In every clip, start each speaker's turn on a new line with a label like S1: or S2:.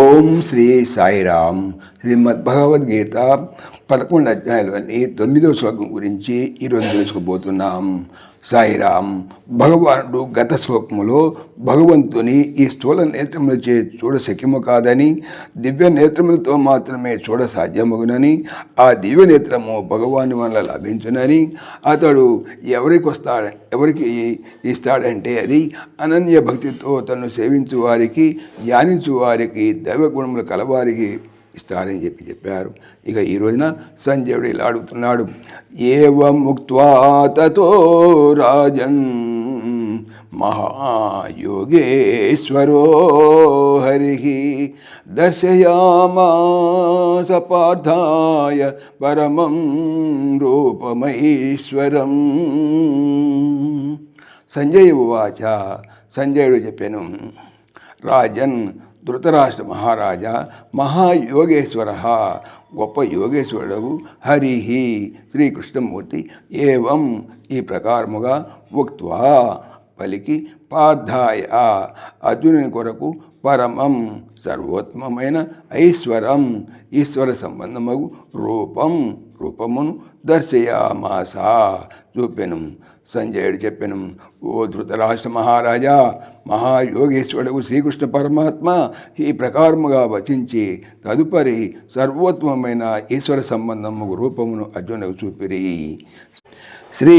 S1: ఓం శ్రీ సాయిరామ్. శ్రీమద్ భగవద్గీత పదకొండు అధ్యాయాలన్నీ తొమ్మిదో శ్లోకం గురించి ఈరోజు తెలుసుకోబోతున్నాం. సాయిరామ్ భగవానుడు గత శ్లోకములో భగవంతుని ఈ స్థూల నేత్రములచే చూడ శక్యము కాదని దివ్య నేత్రములతో మాత్రమే చూడ సాధ్యమగునని ఆ దివ్య నేత్రము భగవాని వల్ల లభించునని అతడు ఎవరికి వస్తాడ ఎవరికి ఇస్తాడంటే అది అనన్య భక్తితో తను సేవించు వారికి ధ్యానించు వారికి దైవ గుణములు కలవారికి ఇస్తారని చెప్పి చెప్పారు. ఇక ఈ రోజున సంజయుడు ఇలా అడుగుతున్నాడు. ఏవ తతో రాజన్ మహాయోగేశ్వరో హరి దర్శయామాస పార్థాయ పరమం రూపమైశ్వరం సంజయ ఉవాచ సంజయుడు చెప్పాను రాజన్ ధృతరాష్ట్ర మహారాజా మహాయోగేశ్వర గొప్ప యోగేశ్వరుడు హరిహి శ్రీకృష్ణమూర్తి ఏవం ఈ ప్రకారముగా ఉక్వా పలికి పార్థాయ అర్జునుని కొరకు పరమం సర్వోత్తమమైన ఐశ్వరం ఈశ్వర సంబంధమగు రూపం రూపమును దర్శయామాస చూపెను సంజయుడు చెప్పెను ఓ ధృతరాష్ట్ర మహారాజా మహాయోగేశ్వరుడు శ్రీకృష్ణ పరమాత్మ ఈ ప్రకారముగా వచించి తదుపరి సర్వోత్తమమైన ఈశ్వర సంబంధము రూపమును అర్జునకు చూపిరి. శ్రీ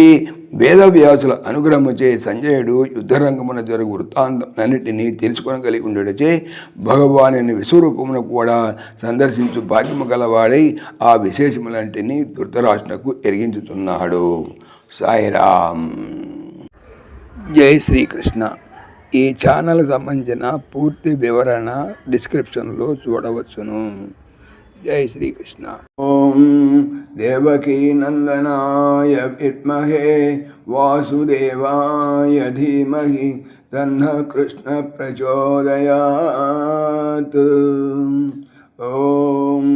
S1: వేదవ్యాసుల అనుగ్రహముచే సంజయుడు యుద్ధరంగమున జరుగు వృత్తాంతములన్నిటినీ తెలుసుకొనగలిగి ఉండడచే భగవాను విశ్వరూపమును కూడా సందర్శించు భాగ్యము గలవాడై ఆ విశేషములంటిని ధృతరాష్ట్రకు ఎరిగించుతున్నాడు సాయిరామ్. జై శ్రీకృష్ణ. ఈ ఛానల్ సంబంధించిన పూర్తి వివరణ డిస్క్రిప్షన్లో చూడవచ్చును. జై శ్రీకృష్ణ. ఓం దేవకీ నందనాయ విద్మహే వాసుదేవాయ ధీమహి తన్న కృష్ణ ప్రచోదయాత్ ఓం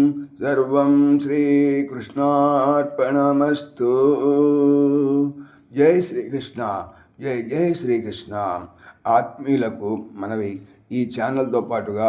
S1: సర్వం శ్రీకృష్ణార్పణమస్తు జై శ్రీకృష్ణ జై జై శ్రీకృష్ణ ఆత్మీయులకు మనవి ఈ ఛానల్తో పాటుగా